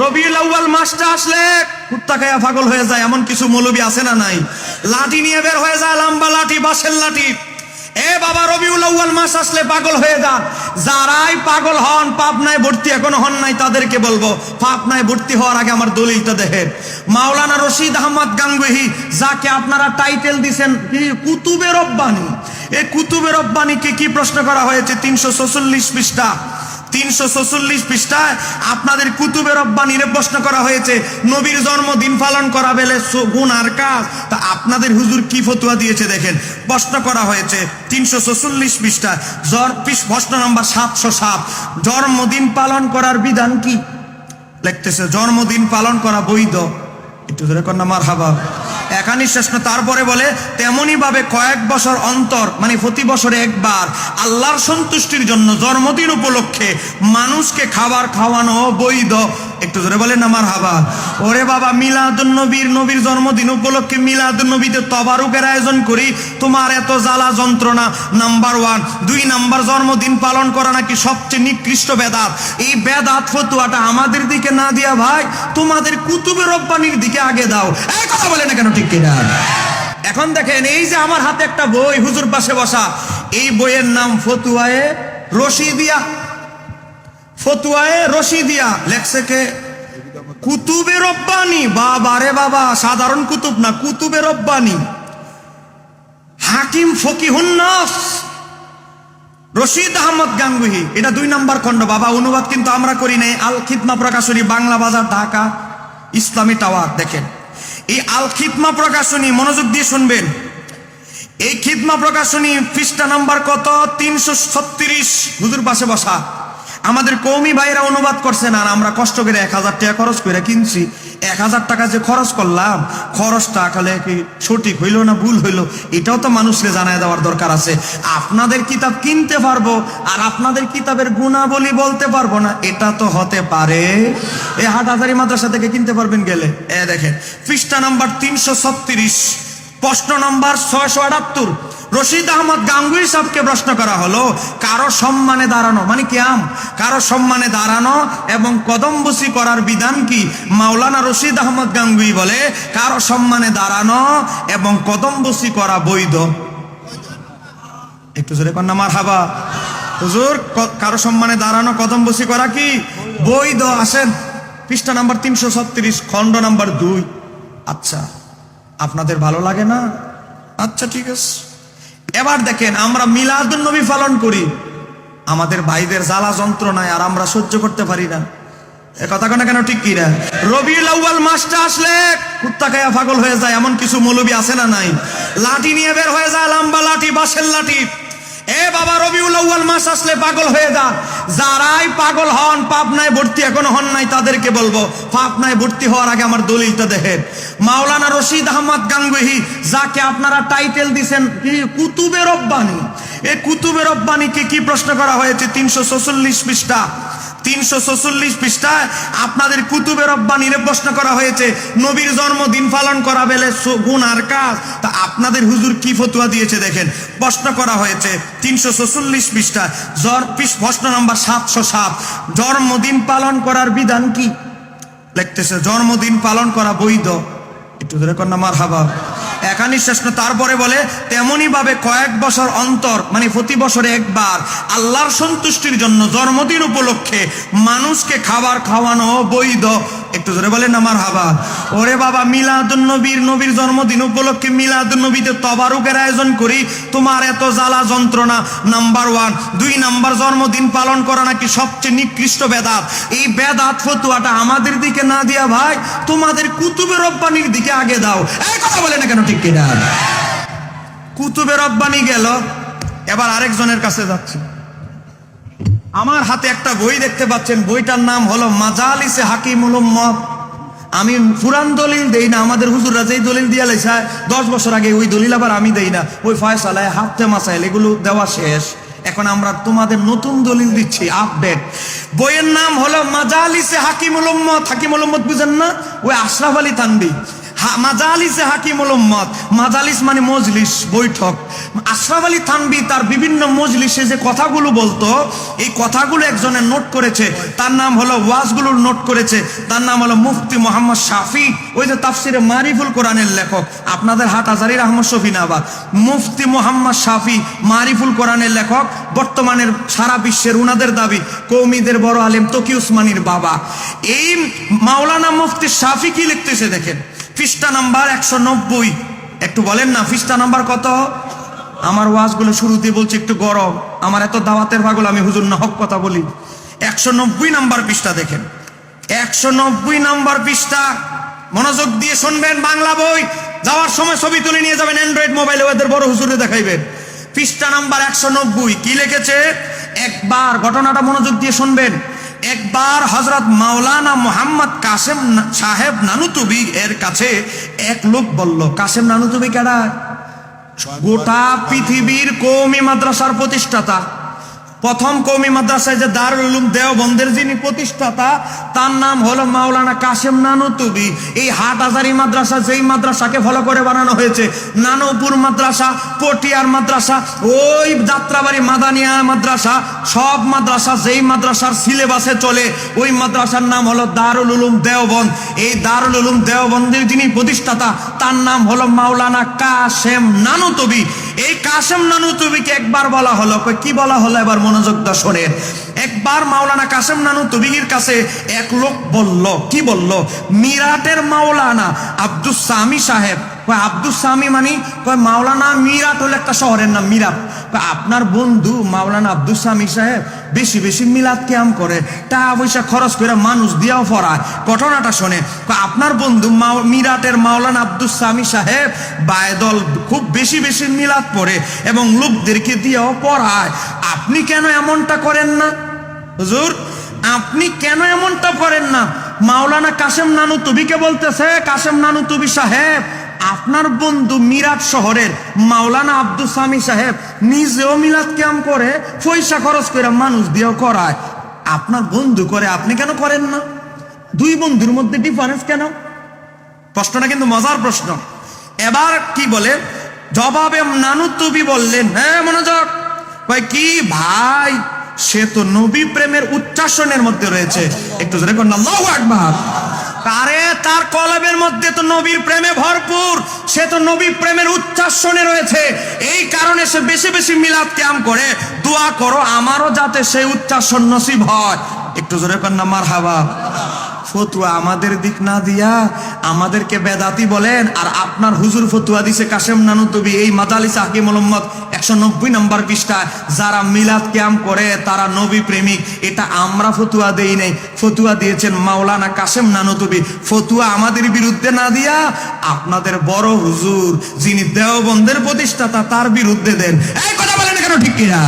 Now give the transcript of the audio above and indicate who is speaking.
Speaker 1: রবিউল আউ্বাল মাসটা আসলে কুত্তা খায়া পাগল হয়ে যায়, এমন কিছু মৌলবী আছে না নাই? লাঠি নিয়ে বের হয়ে যায় লম্বা লাঠি, বাঁশের লাঠি। এ বাবা, রবিউল আউ্বাল মাস আসলে পাগল হয়ে যান যারাই পাগল হন পাবনায় ভর্তি এখনও হন নাই, তাদেরকে বলব পাপ নাই ভর্তি হওয়ার আগে আমার দলিলটা দেখেন। মাওলানা রশিদ আহমদ গাঙ্গুহি, যাকে আপনারা টাইটেল দিছেন কুতুবের কুতুবে রব্বানি। এই কুতুবে রব্বানিকে কি প্রশ্ন করা হয়েছে? তিনশো ছচল্লিশ পৃষ্ঠা। তিনশো ছচল্লিশ পৃষ্ঠায় আপনাদের কুতুবের রব্বানিরে প্রশ্ন করা হয়েছে, নবীর জন্মদিন পালন করা বেলে তা আপনাদের হুজুর কি ফতুয়া দিয়েছে দেখেন। প্রশ্ন করা হয়েছে তিনশো পৃষ্ঠায় নম্বর সাতশো সাত, জন্মদিন পালন করার বিধান কি? লিখতেছে, জন্মদিন পালন করা বৈধ। একটু ধরে কন্যা মার হাবা একানি শেষ না তারপরে বলে তেমনি ভাবে কয়েক বছর অন্তর মানে প্রতি বছরে একবার, আল্লাহর সন্তুষ্টির জন্য জন্মদিন উপলক্ষে মানুষকে খাবার খাওয়ানো বৈধ। একটু জোরে বলেন আমার হাবা ওরে বাবা, মিলাদুন নবীর নবীর জন্মদিন উপলক্ষে মিলাদুন নবীতে তবারুকের আয়োজন করি। তোমার এত জ্বালা যন্ত্রণা, নাম্বার ওয়ান। দুই নাম্বার, জন্মদিন পালন করা নাকি সবচেয়ে নিকৃষ্ট বেদাত। এই বেদাত ফতুয়াটা আমাদের দিকে না দিয়া ভাই, তোমাদের কুতুবের রব্বানির দিকে আগে দাও। এই কথা বলে না কেন ঠিক কিনা? এখন দেখেন, এই যে আমার হাতে একটা বই, হুজুর পাশে বসা। এই বইয়ের নাম ফতুয়ায়ে রশিদিয়া। ফতুয়ায়ে রশিদিয়া লেখছে কে? কুতুবে রব্বানি। বাবা রে বাবা, সাধারণ কুতুব না, কুতুবে রব্বানি। হাকিম ফকিহুন্নাস রশিদ আহমদ গাঙ্গুহি, এটা দুই নাম্বার খণ্ড। বাবা, অনুবাদ কিন্তু আমরা করি নাই। আল খিদমা প্রকাশনী, বাংলা বাজার, ঢাকা, ইসলামী টাওয়ার, দেখেন। এই আল খিদমা প্রকাশনী, মনোযোগ দিয়ে শুনবেন। এই খিদমা প্রকাশনী পৃষ্ঠা নাম্বার কত? তিনশো ছত্রিশ। হুজুর পাশে বসা। আমাদের কৌমি ভাইরা অনুবাদ করছেন আর আমরা কষ্ট করে এক হাজার টাকা খরচ করে কিনছি। এক হাজার টাকা যে খরচ করলাম, খরচটা আসলে কি সঠিক হইল না ভুল হইল, এটাও তো মানুষকে জানায় দেওয়ার দরকার আছে। আপনাদের কিতাব কিনতে পারব, আর আপনাদের কিতাবের গুণাবলী বলতে পারব না, এটা তো হতে পারে। এ হাটহাজারি মাদ্রাসা থেকে কিনতে পারবেন গেলে। এ দেখেন, পৃষ্ঠা নাম্বার তিনশো ছত্রিশ। প্রশ্ন নম্বর ছয়শো আটাত্তর। রশিদ আহমদ গাঙ্গুই সাহেবকে প্রশ্ন করা হলো, কারও সম্মানে দাঁড়ানো মানে কি আম? কারও সম্মানে দাঁড়ানো এবং কদমবসি করার বিধান কি? মাওলানা রশিদ আহমদ গাঙ্গুই বলে, কারও সম্মানে দাঁড়ানো এবং কদমবসি করা বৈধ। একটু জোরে কন্যা মার হাবা হুজুর কারও সম্মানে দাঁড়ানো, কদমবসি করা কি? বৈধ, আসেন। পৃষ্ঠা নাম্বার তিনশো ছত্রিশ, খণ্ড নাম্বার দুই। আচ্ছা। আপনাদের ভালো লাগে না? আচ্ছা ঠিক আছে। এবার দেখেন, আমরা মিলাদ নবী পালন করি। আমাদের ভাইদের জ্বালা যন্ত্রণায় আর আমরা সহ্য করতে পারি না। এ কথা কেন কেন ঠিক কি না রবিউল আউ্বাল মাসটা আসলে কুত্তা হয়ে যায়, এমন কিছু মৌলবি আছে না নাই? লাঠি নিয়ে বের হয়ে যায়, লাম্বা লাঠি, বাঁশের লাঠি। এ বাবা, রবিউল আউয়াল মাস আসলে পাগল হয়ে যান। যারাই পাগল হন, পাবনায় ভর্তি এখনও হন নাই, তাদেরকে বলব, পাবনায় ভর্তি হওয়ার আগে আমার দলিলটা দেখেন। মাওলানা রশিদ আহমদ গাঙ্গুহি, যাকে আপনারা টাইটেল দিছেন কুতুবের কুতুবে রব্বানি। এই কুতুবের রব্বানিকে কি প্রশ্ন করা হয়েছে? তিনশো ছচল্লিশ পৃষ্ঠা। তিনশো ছচল্লিশ পৃষ্ঠায় আপনাদের কুতুবে রব্বানিরে প্রশ্ন করা হয়েছে, নবীর জন্মদিন পালন করা বেলে গুনার কাজ? তা আপনাদের হুজুর কি ফতুয়া দিয়েছে দেখেন। প্রশ্ন করা হয়েছে তিনশো ছচল্লিশ পৃষ্ঠায়, জ্বর পৃষ্ঠ- প্রশ্ন নম্বর সাতশো সাত, জন্মদিন পালন করার বিধান কি? লিখতেছে, জন্মদিন পালন করা বৈধ। একটু ধরে কন্যা মার হাবা একানি শেষ না তারপরে বলে তেমনি ভাবে কয়েক বছর অন্তর মানে প্রতি বছরে একবার, আল্লাহর সন্তুষ্টির জন্য জন্মদিন উপলক্ষে মানুষকে খাবার খাওয়ানো বৈধ একটু ধরে বলেন আমার হাবা ওরে বাবা মিলাদুন নবীর নবীর জন্মদিন উপলক্ষে মিলাদুন নবীতে তবারুকের আয়োজন করি। তোমার এত জ্বালা যন্ত্রণা, নাম্বার ওয়ান। দুই নাম্বার, জন্মদিন পালন করা নাকি সবচেয়ে নিকৃষ্ট বেদাত। এই বেদাত ফতুয়াটা আমাদের দিকে না দিয়া ভাই, তোমাদের কুতুবের রব্বানির দিকে আগে দাও। এই কথা বলে না কেন ঠিক কিনা? কুতুবের রব্বানি গেল, এবার আরেকজনের কাছে যাচ্ছে। আমার হাতে একটা বই দেখতে পাচ্ছেন। বইটার নাম হলো মাজালিসে হাকিমুল উম্মত। আমি পুরান দলিল দেই না, আমাদের হুজুররা যেই দলিল দিয়া লেছে দশ বছর আগে ওই দলিল আবার আমি দেই না। ওই ফয়সালায় হাফতে মাসাইল, এগুলো দেওয়া শেষ। এখন আমরা তোমাদের নতুন দলিল দিচ্ছি, আপডেট। বইয়ের নাম হলো মাজালিসে হাকিমুল উম্মত। হাকিমুল উম্মত বুঝেন না? ওই আশরাফ আলী থানবি মাজালিসে হাকিমুল উম্মত। মাজালিস মানে মজলিস, বৈঠক। আশরাফ আলী থানবি তার বিভিন্ন মজলিসে যে কথাগুলো বলতো, এই কথাগুলো একজনের নোট করেছে। তার নাম হলো ওয়াজগুলোর নোট করেছে। তার নাম হলো মুফতি মোহাম্মদ শাফি। ওই যে তাফসিরে মারিফুল কোরআনের লেখক। আপনাদের হাট আজারির আহমদ শফিনাবাদ। মুফতি মোহাম্মদ শাফি, মারিফুল কোরআনের লেখক। বর্তমানের সারা বিশ্বের উনাদের দাবি, কৌমিদের বড় আলেম তকি উসমানির বাবা। এই মাওলানা মুফতি শাফি কি লিখতেছে দেখেন। পৃষ্ঠা নাম্বার একশো নব্বই। একটু বলেন না, পৃষ্ঠা নাম্বার কত? আমার ওয়াজগুলো শুরুতে বলছি, একটু গরম। আমার এত দাওয়াতের ভাগল, আমি হুজুর নহক কথা বলি। একশো নব্বই নাম্বার পৃষ্ঠা দেখেন। একশো নব্বই নাম্বার পৃষ্ঠা। মনোযোগ দিয়ে শুনবেন বাংলা বই। যাওয়ার সময় ছবি তুলে নিয়ে যাবেন অ্যান্ড্রয়েড মোবাইলে ওদের বড় হুজুরে দেখাইবেন। পৃষ্ঠা নাম্বার একশো নব্বই, কি লিখেছে? একবার, ঘটনাটা মনোযোগ দিয়ে শুনবেন। একবার হজরত মাওলানা মোহাম্মদ কাসেম না- সাহেব নানুতুবি এর কাছে এক লোক বলল, কাসেম নানুতুবি কেডা গোটা পৃথিবীর কৌমি মাদ্রাসার প্রতিষ্ঠাতা। প্রথম কৌমি মাদ্রাসায় যে দারুল দেওবন্দের যিনি প্রতিষ্ঠাতা, তার নাম হলো মাওলানা কাশেম নানুতুবি এই হাট হাটহাজারি মাদ্রাসা যেই মাদ্রাসাকে ফলো করে বানানো হয়েছে, নানুপুর মাদ্রাসা, পটিয়ার মাদ্রাসা, ওই যাত্রাবাড়ি মাদানিয়া মাদ্রাসা, সব মাদ্রাসা যেই মাদ্রাসার সিলেবাসে চলে, ওই মাদ্রাসার নাম হলো দারুল উলুম দেওবন্দ। এই দারুল উলুম দেওবন্দের যিনি প্রতিষ্ঠাতা, তার নাম হলো মাওলানা কাশেম নানুতবি এই কাশেম নানুতুবিকে একবার বলা হলো? কি বলা হলো? এবার মনোযোগ দা একবার মাওলানা কাশেম নানুতবির কাছে এক লোক বলল, কি বলল? মিরাটের মাওলানা আব্দুস সামি সাহেব। কয়, আব্দুস সামি মানে? কয়, মাওলানা মিরাট হলো একটা শহরের নাম, মিরাট। আপনার বন্ধু মাওলানা আব্দুস সামি সাহেব বেশি বেশি মিলাদ ক্যাম করে, টাকা পয়সা খরচ করে মানুষ দিয়াও পড়ায় ঘটনাটা শোনে আপনার বন্ধু মিরাটের মাওলানা আব্দুস সামি সাহেব বায়দল খুব বেশি বেশি মিলাদ পড়ে এবং লোকদেরকে দিয়েও পড়ায়। আপনি কেন এমনটা করেন না? হুজুর, আপনি কেন এমনটা করেন না? মাওলানা কাশেম নানু তুবিকে বলতেছে, কাশেম নানু তুবি সাহেব, আপনার বন্ধু মিরাট শহরের মাওলানা আব্দুল সামি সাহেব নিজেও মিলাদ ক্যাম করে পয়সা খরচ করে মানুষ দিয়েও করায়। আপনার বন্ধু করে আপনি কেন করেন না? দুই বন্ধুর মধ্যে ডিফারেন্স কেন? প্রশ্নটা কিন্তু মজার প্রশ্ন। এবার কি বলে? জবাবে নানু তুবি বললেন হ্যাঁ মনোযোগ। কি ভাই সে তো নবী প্রেমের উচ্চাসনের মধ্যে রয়েছে। একটু জোরে কর আল্লাহু আকবার। আরে তার কলবের মধ্যে তো নবীর প্রেমে ভরপুর, সে তো নবী প্রেমের উচ্চাসনে রয়েছে। এই কারণে সে বেশি বেশি মিলাদ ক্যাম করে, দোয়া করো আমারও যাতে সেই উচ্চাসন নসিব হয়। একটু জোরে কর না মার হাবা ফতুয়া আমাদের দিক না দিয়া আমাদেরকে বেদাতি বলেন, আর আপনার হুজুর ফতুয়া দিছে কাশেম নানুতবি, এই মাদালিস হাকিম মোহাম্মদ একশো নব্বই নম্বর পৃষ্ঠা, যারা মিলাদ ক্যাম্প করে, তারা নবী প্রেমিক। এটা আমরা ফতুয়া দেই নাই। ফতুয়া দিয়েছেন মাওলানা কাশেম নানতুবি। ফতুয়া আমাদের বিরুদ্ধে না দিয়া আপনাদের বড় হুজুর, যিনি দেওবন্ধের প্রতিষ্ঠাতা, তার বিরুদ্ধে দেন। এই কথা বলেন কেন ঠিক কিনা?